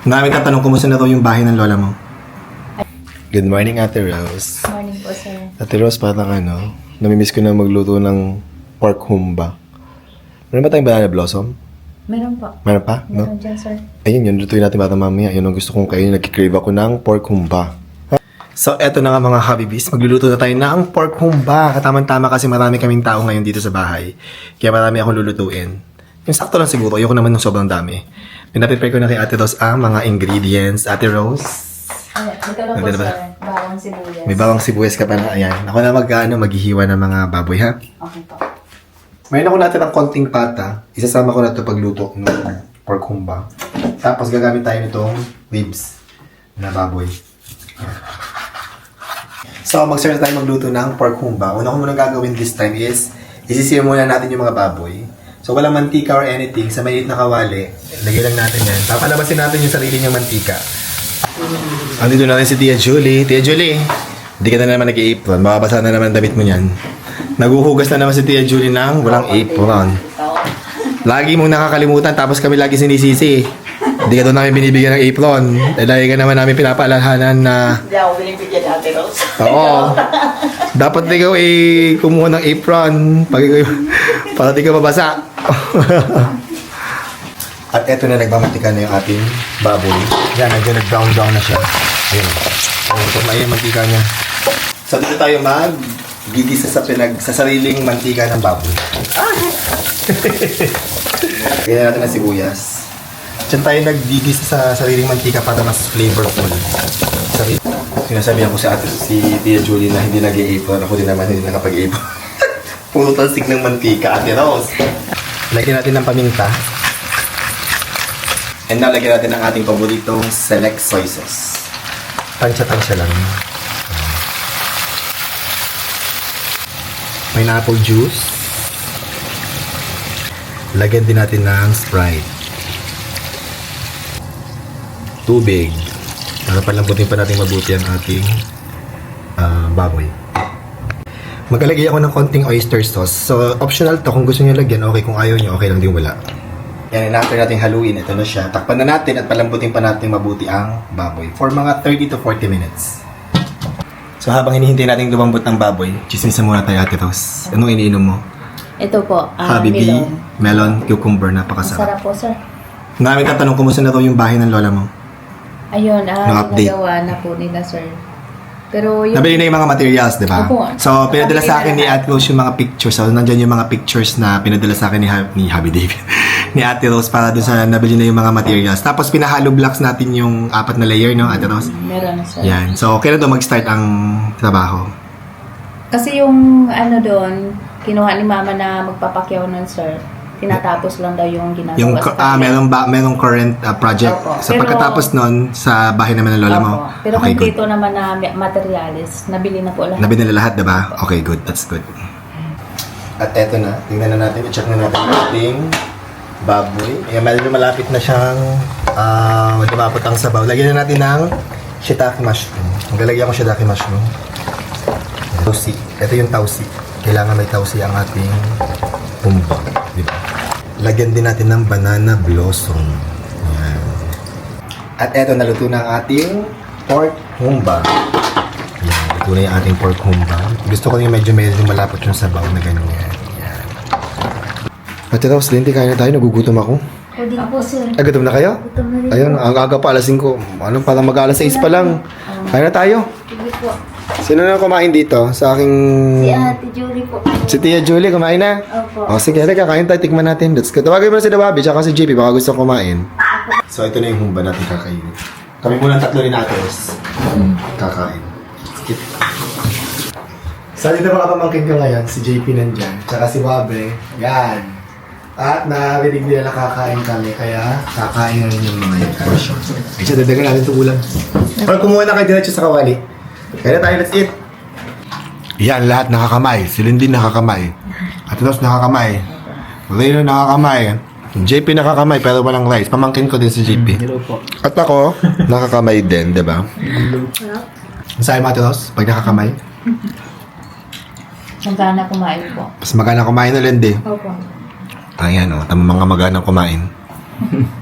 Namin tatanong kumusta na daw yung bahay ng lola mo. Good morning, Ate Rose. Morning po, sir. Ate Rose, parang ano, namimiss ko na magluto ng pork humba. Meron ba tayong banana blossom? Meron po. Meron pa? No? Meron dyan, sir. Ayun, yun. Lutuin natin bata mamaya. Yun ang gusto kong kainin. Nagkikrave ako ng pork humba. So, eto na nga mga Habibis. Magluluto na tayo ng pork humba. Katamang-tama kasi marami kaming tao ngayon dito sa bahay. Kaya marami akong lulutuin. Yung sakto lang siguro. Ayoko naman ng sobrang dami. Pinaprepare ko na kay Ate Rose ang mga ingredients. Ate Rose, Ay, ito lang po, Nandun na ba? sir. Bawang sibuyas. may bawang sibuyas ka pala. Ayan. Ako na mag, ano, maghihiwa ng mga baboy, ha? Okay po. Mayroon ako natin ng konting pata. Isasama ko na ito pagluto ng pork humba. Tapos gagamit tayo nitong ribs na baboy. So, mag-start na tayo magluto ng pork humba. Una ko muna gagawin this time is, isisiyo muna natin yung mga baboy. So, walang mantika or anything. Sa maliit na kawali, lagay lang natin yan. Papalabasin natin yung sarili niyang mantika. Andito na rin si Tia Julie. Tia Julie, hindi ka na naman nag-apron. Mababasa na naman ang damit mo niyan. Naguhugas na naman si Tia Julie ng walang apron. Lagi mong nakakalimutan tapos kami lagi sinisisi. Hindi ka doon namin binibigyan ng apron. Eh, lagi ka naman namin pinapaalalahanan na Hindi ako binibigyan ni Ate Rose. Oo. Dapat ikaw eh kumuha ng apron pag ikaw, para di ka mabasa. At eto na nagmamantika na yung ating baboy. Yan, nandiyan nag-brown brown na siya. Ayun. Ayun, na yung mantika niya. So dito tayo mag gigisa sa pinag sa sariling mantika ng baboy. Kaya natin ang sibuyas. Diyan tayo naggigisa sa sariling mantika para mas flavorful. Sabi, sinasabihan ko sa ate, si Tia Julie na hindi nag-i-apron. Ako din naman hindi nakapag-apron. Puro talsik ng mantika, ate Rose. Lagyan natin ng paminta. And now, lagyan natin ang ating paboritong select soy sauce. Tansya-tansya lang. Pineapple juice. Lagyan din natin ng Sprite. Tubig. Para palambutin pa natin mabuti ang ating ah, baboy. Maglalagay ako ng konting oyster sauce. So, optional to. Kung gusto niyo lagyan, okay. Kung ayaw niyo, okay lang din wala. Yan, and after natin haluin, ito na siya. Takpan na natin at palambutin pa natin mabuti ang baboy. For mga 30 to 40 minutes. So, habang hinihintay natin lumambot ng baboy, chismisan muna tayo, Ate Ros. Anong iniinom mo? Ito po, ah, Habibi, melon. melon, cucumber, napakasarap. Masarap po, sir. Namin tatanong, kumusta na daw yung bahay ng lola mo? Ayun, ah, Na-update. nagawa na po nila, sir. Pero yung... Nabili na yung mga materials, di ba? Opo. So, pinadala sa akin ni Ate Rose yung mga pictures. So, nandyan yung mga pictures na pinadala sa akin ni, ha- ni Happy David. ni Ate Rose para dun sa nabili na yung mga materials. Tapos, pinahalo blocks natin yung apat na layer, no, Ate Rose? Meron, sir. Yan. So, kailan daw mag-start ang trabaho? Kasi yung ano doon, kinuha ni mama na magpapakyaw nun, sir. Tinatapos lang daw yung ginagawa Yung, sa ah, merong, ba, merong current ah, project. Opo. So, Pero- pagkatapos nun, sa bahay naman ng lola mo? Opo. Pero okay, good. kompleto naman na materials. Nabili na po lahat. Nabili na lahat, diba? Okay, good. That's good. At eto na. Tingnan na natin. I-check na natin ang ating baboy. Ayan, medyo malapit na siyang uh, dumapot ang sabaw. Lagyan na natin ng shiitake mushroom. Maglalagyan ko shiitake mushroom. Tausi. Ito yung tausi. Kailangan may tausi ang ating pumba. Diba? Lagyan din natin ng banana blossom. Ayan. At eto, naluto na ang ating pork humba. Yan, ito na yung ating pork humba. Gusto ko yung medyo medyo malapot yung sabaw na ganyan. Yan. Ate Rose, Lindy, kaya na tayo. Nagugutom ako. O, di po, sir. Ah, gutom na kayo? Gutom na rin. Ayun, ang aga pa, alas 5. Ano, parang mag-alas 6 pa lang. Kaya na tayo. Sige po. Sino na kumain dito? Sa aking... Si Ate Julie po. Si Tia Julie, kumain na? Opo. O sige, halika, kain tayo, tikman natin. Let's go. Tawagin mo na si Dawabi, tsaka si JP, baka gusto kumain. So, ito na yung humba natin kakainin. Kami muna ang tatlo ni Natos. Kakain. Skip. So, dito mga pamangkin ko ngayon, si JP nandyan, tsaka si Wabe. Yan. At narinig nila na kakain kami, kaya kakain na rin yung mga yan. Ay, siya, dadagan natin ito ulam. Or kumuha na kayo diretso sa kawali. Kaya na tayo, let's eat. Yan, lahat nakakamay. Si Lindy nakakamay. At Ros nakakamay. Reno nakakamay. JP nakakamay pero walang rice. Pamangkin ko din si JP. At ako, nakakamay din, di ba? Masaya mo, Ate Ros, pag nakakamay. Sangka na kumain po. Mas magana kumain na Lindy. Opo. Ayan, oh, tama mga magana kumain.